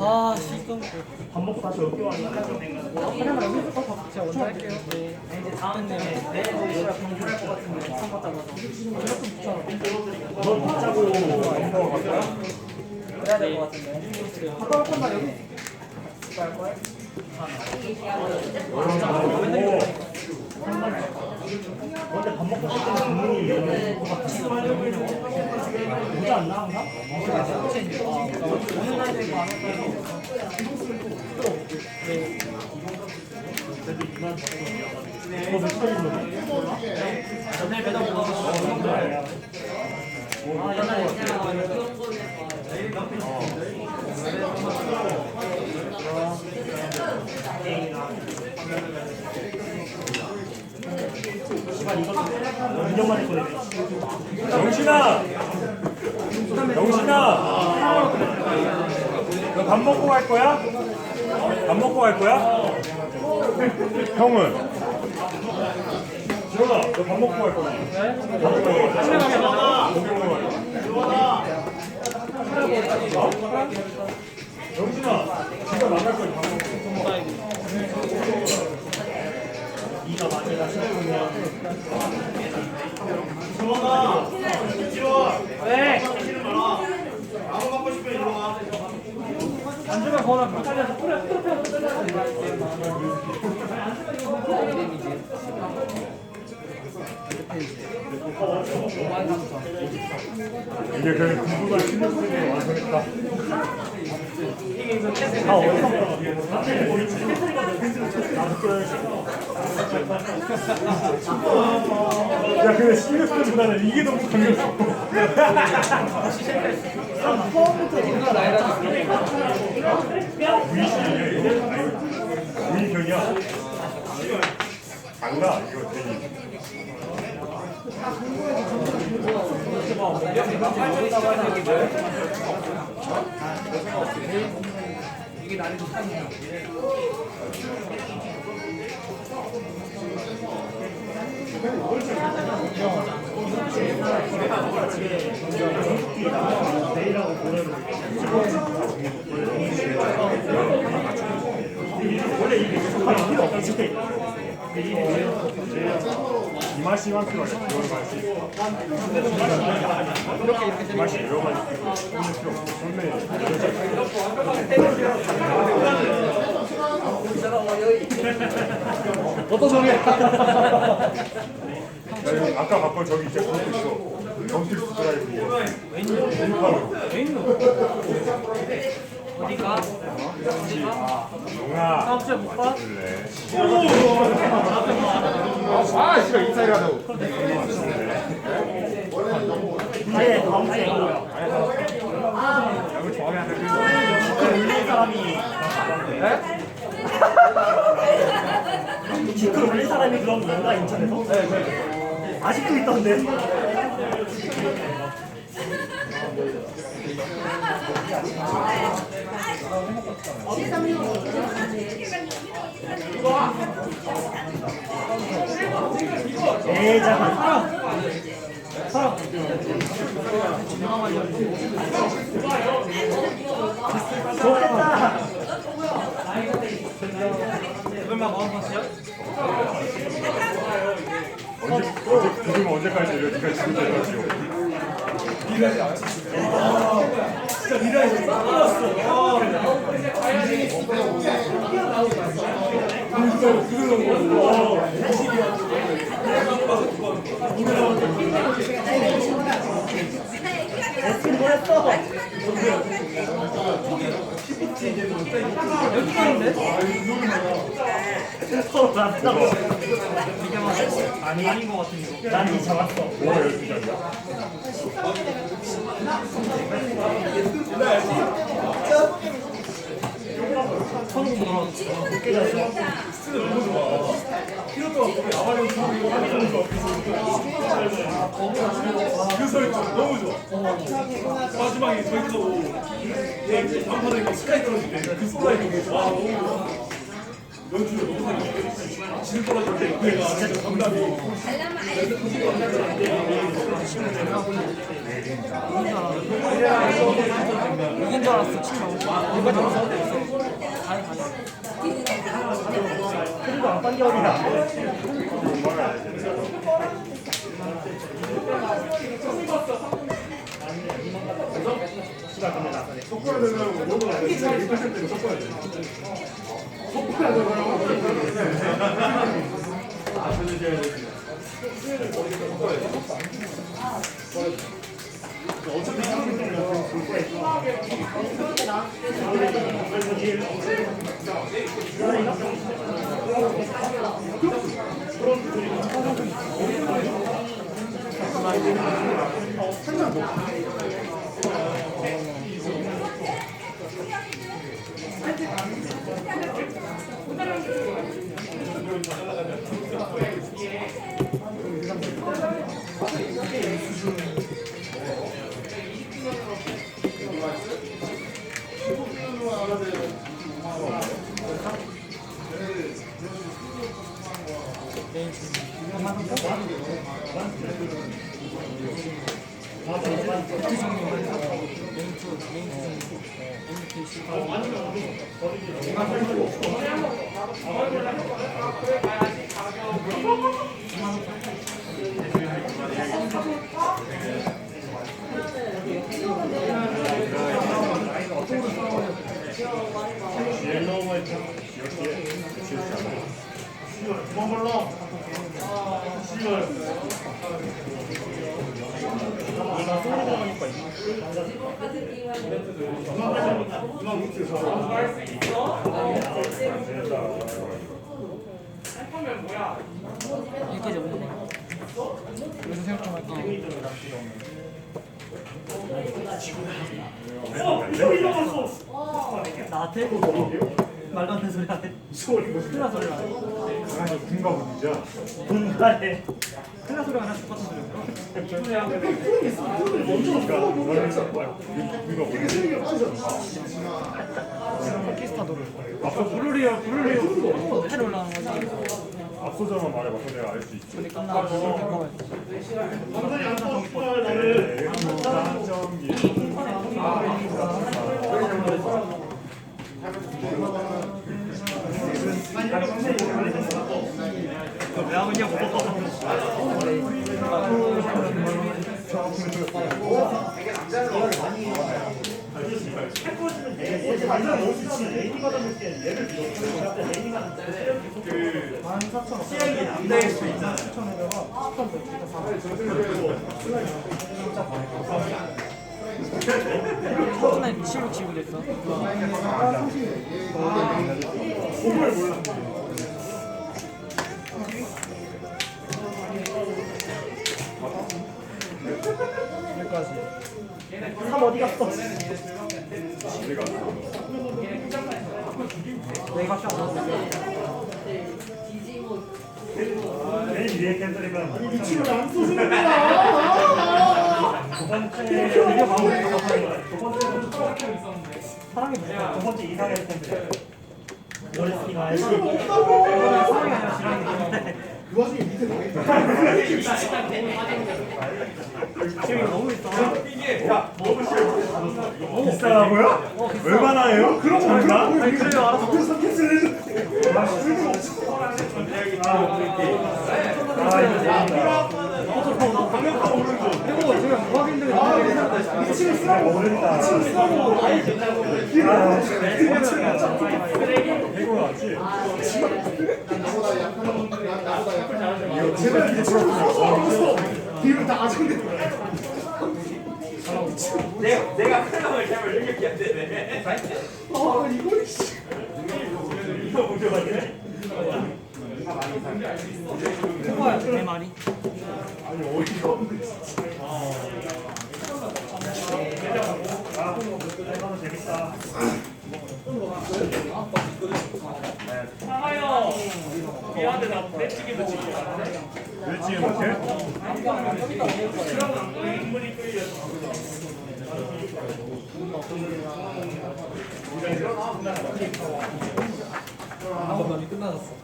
아, 시동. 밥 먹고 다시 여기 와서 하나만 여기서 더 제가 먼저 할게요. 네. 이제 다음 네 내일 보이시라 공부할 것 같은데 처음 봤다고 너 붙자고 햄버거 갈 거야? 그래야 될 것 같은데. 아까 할 건가 여기? 갈 거야? 근데 밥 먹고 싶은 나, 항상? 오늘 날도 이거 안 할까요? 그거 몇 살인데? 오늘 매달 보고 아, 옛날에 그냥 시간 이거 2년 만에 보내네. 영신아! 영신아! 너 밥 먹고 갈 거야? 밥 먹고 갈 거야? 형은? 지원아, 너 밥 먹고 갈 거야? 밥 먹고 갈 거야? 고기 먹으러 갈 거야? 어? 영신아, 지금 나갈 거야, 밥 먹고. 이가 많이 가시면 왜? 이게 그냥 공부가 쉬는 순간 완성했다. 다 어디서 먹어? 나도 껴야지. 야, 근데 시리어스보다는 이게 너무 강렬했 되게. 내일하고 모레로. 원래 이게 한 필요 없지. 이 맛이 만큼 이런 맛이. 이 맛이 이런 맛이 필요 없어. 선배. 어떤 이거 아까 봤던 저기 이제 그것도 있어. 정필 드라이브. 왼팔로. 어디가? 어디가? 영아. 다음 주에 못 봐? 아, 씨발 인사해 가자고. 아예 다음 주에 이거야. 이거 좋아하게 하는 그 올린 사람이 기클 올린 사람이 그럼 뭔가 인천에서? 네, 아직도 있던데. 대장. 좋겠다. 얼마 것이요? 언제, 어제, 지금 언제까지 이렇게 지금 되었죠? 에스킨 뭐했어? 이게 아닌 것 같은 이거. 난이 잡았어. 뭐가 12장이야? 그 설정 너무 좋아. 마지막에 예, 단판에 그 스카이 떨어질 때그 슬라이딩 와 너무 좋아. 연주를 너무 하게 질 떨어질 때 그애가 진짜 정답이 이긴 줄 알았어 친구 그리고 안 반겨오면 안 돼. 시간 끝내 나서네. 섞어야 되면 너도 1%로 섞어야 돼. 섞어야 되면 아, 그러셔야 돼. 어 어, 한잔 먹 그만 불러. 여기까지 생각하면 어. 나한테? 말도 안 되는 소리 하네. 큰일 나 소리 하네. 강아지 군가 분이자. 분간해. 큰일 나 소리가 나 똑같은 소리 그러니까 너는 군가 분이지. 키스타도를 앞서 부르리야 부르리야. 텔 올라가는 거지 앞서자만 말해봐. 내가 알 수 있지. 끝나고 그거 네, 한정기. 왜 하고 있냐고. 완전 넣을 수 있지. 레인이 받아볼 때 얘를 밀어. 레인이가 시야이 안될 수 있잖아. 포 트나이트 7로 치고 됐어 여기까지 3 어디 갔어? 내가 쫙 레인 위에 캔들이면 미치면 안 쏘시는 거야. 두 번째 드디어 두 번째 사랑이 무슨 두 번째 이상의. 사랑이 아니라 지랑이 그 와중에 밑에 나가 지금 너무 있어. 비싸다고요? 얼마나 해요? 그런 거? 아니 그래요 알았어. 그래서 캔슬 아, 쓸모 없어. 아, 이거 재밌다. 제발 이제 들어보세요. 이거 다. 내가 내가 클럽을 능력이 안 되네. 아, 이거 씨. 이거 문제 맞네. 그거야 내 말이 아니 어이가 없네. 아, 이거는 재밌다. 상하여 미안한데 나 떼치기 붙이기 왜 지금 못해? 인물이 끌려서 한번만이 끝나졌어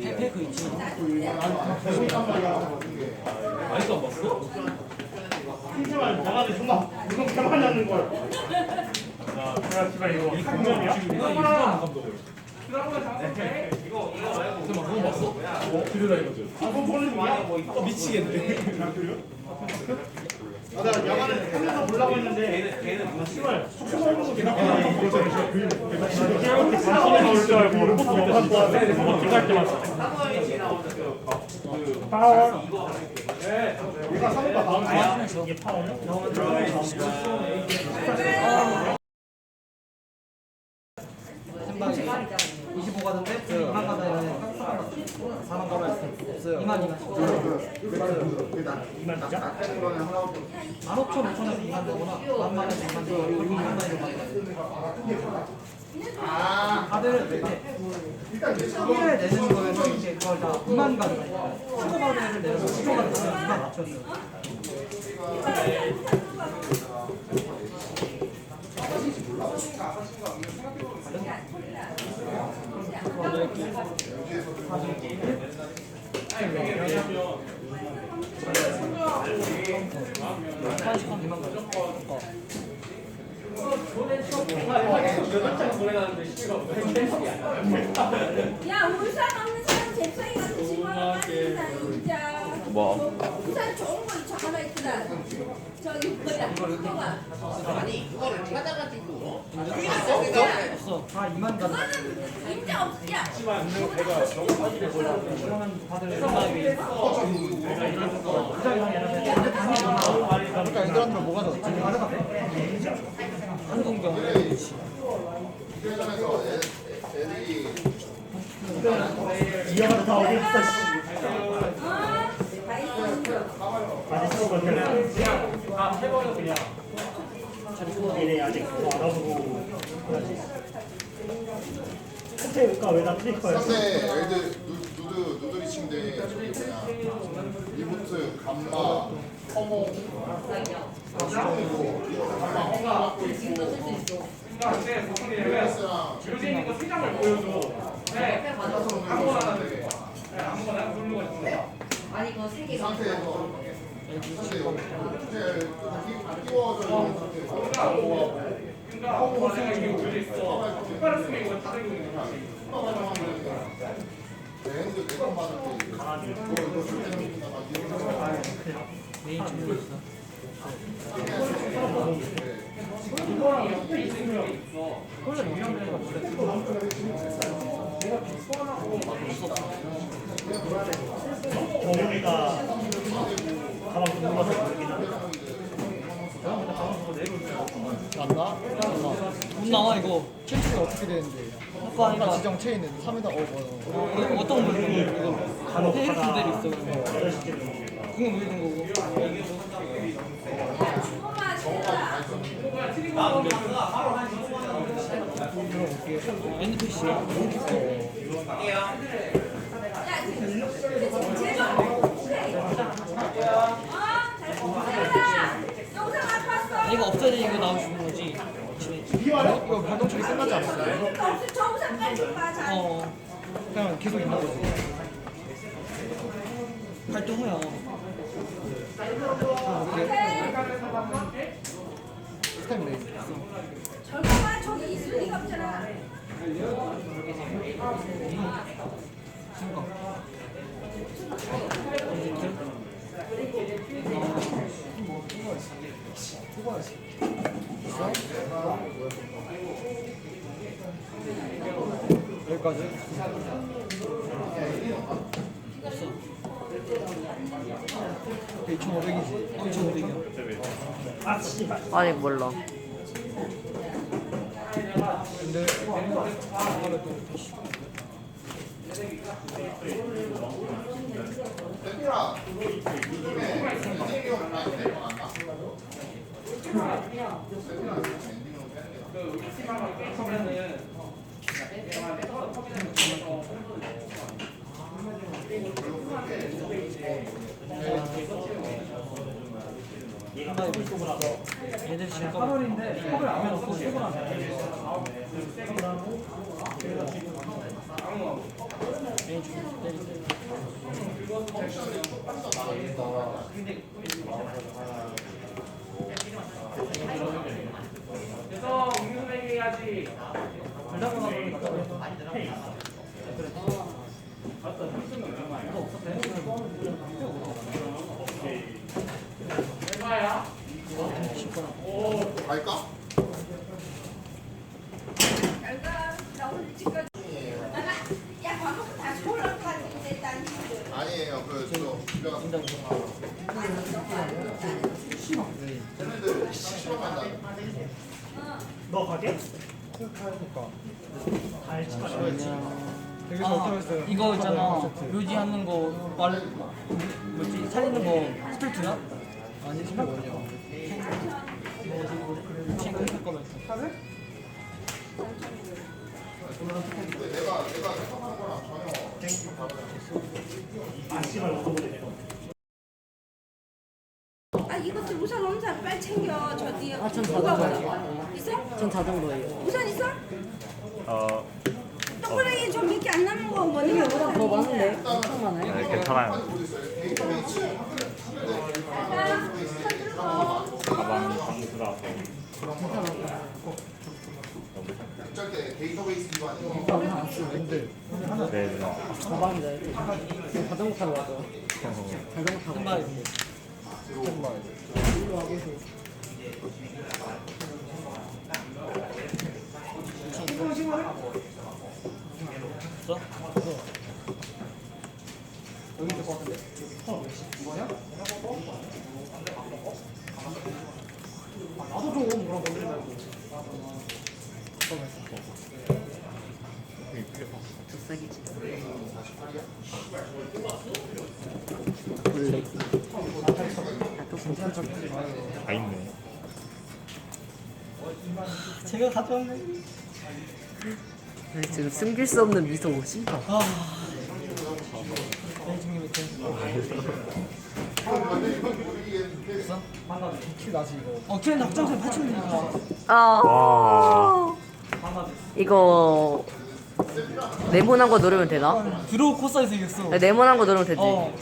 페이크 있지 아직도 안 봤어? 하지만 나가는 엄마 이거 개만 잡는 걸. 자, 자, 씨발 이거 공연이야? 이상한 감독을. 어, 그러다 이거죠. 한번 보는 거야? 어, 미치겠네. 아, 나 야간에 하면서 보려고 했는데 걔는 씨발 숙소 먹는 거 걔나 이렇게 관심이 나올 줄 알고 로봇 못한 거 같아. 로봇 들어갈 때만 써. 사무원이 나오는 그 파워. 얘가 사는 거 다음 주에 이게 파워냐? 2만 원이죠? 15,000원에서 2만 원이거나 1만 원에서 2만 원, 2만 원이거나 아, 다들 일을 내는 거에서 이제 그걸 다 2만 가는 거예요. 15가는 애를 내려서 15가는 거면 2만 맞췄어요. 사실 게임을 야 울산 없는 사람 잽싸게 가서 집어넣어. 빠진다. 진짜 뭐? 울산 좋은 거 있죠? 하나 있구나. 저기 뭐야? 그거가. 없어. 다 2만 가는 거예요. 그거는 진짜 없야 그러면 다들 그러니까 애들한테 뭐가 더 다르다 한동경 이어가 다 어디 있어 씨. 어다 있어 아직 수업을 그냥 다 해버려 그냥 이래 아직 그거 알아보고 해야지 스테이크가 왜다 스테이크야 상대 애들 누- 누드 누드리 침대 저기 뭐냐 리부트 감마 커몽 아니 세 이거 있어 원래 유명해가 원래 경훈이가 가방 두고 가서 모르긴 하네 못 나와 이거. 체인지가 어떻게 되는데? 아까 하니까 지정 체인은 3에다 어 뭐야 이거 어떤 거? 물든 거 이거 간혹 그대로 있어 그러면. 여덟 시쯤 그거 물든 거고 이거 없어지니까 나오시는 거지. 이거 발동 처리 끝나지 않았어요? 맞아 어. 그냥 계속 있는 거지. 발동해요 없잖아 여기까지 2,500이지 2,500이야 아 씨발 아니 몰라. 근데 얘들 지금 3월인데 3월 안 해놓고 3월 안 그래서 음료수 해야지. 불닭 보면 갈까? 잘가 나 오늘 나가 야 방금 다시 올라가는데 난 아니에요. 그 저 집에 가서 아니 너무 안 나는 쟤네들 시험 간다. 너 가게? 가자. 아, 이거 있잖아. 묘지 하는 거 말, 뭐지? 살리는 거 스플트야? 아니, 스플트 뭐냐? 지금 내가 내가 거랑 전혀. 아 이것도 우산 엄살 빨리 챙겨 저 뒤에 아전 자전거요 있어? 전 자전거예요. 우산 있어? 어, 동그라미 좀몇 개 안 남은 거 뭐냐 더 많은데? 엄청 많아요. 네, 괜찮아요. 가방 방수라. 때 데이터베이스 기반이 네, 누나. 가방이다. 이거. 자전거 타고 와서. 자전거 타고 와서. 여기 있을 것 같은데? 이거냐? 아, 나도 좀 그런 건드리 말고. 다 있네. 제가 가져왔네. 지금 숨길 수 없는 미소? 아. 킬 나지 이거. 어, 킬 낙장선 8천 되니까. 아. 이거 네모난 거 누르면 되나? 드로우 코사에서 이겼어. 네모난 거 누르면 되지. 어.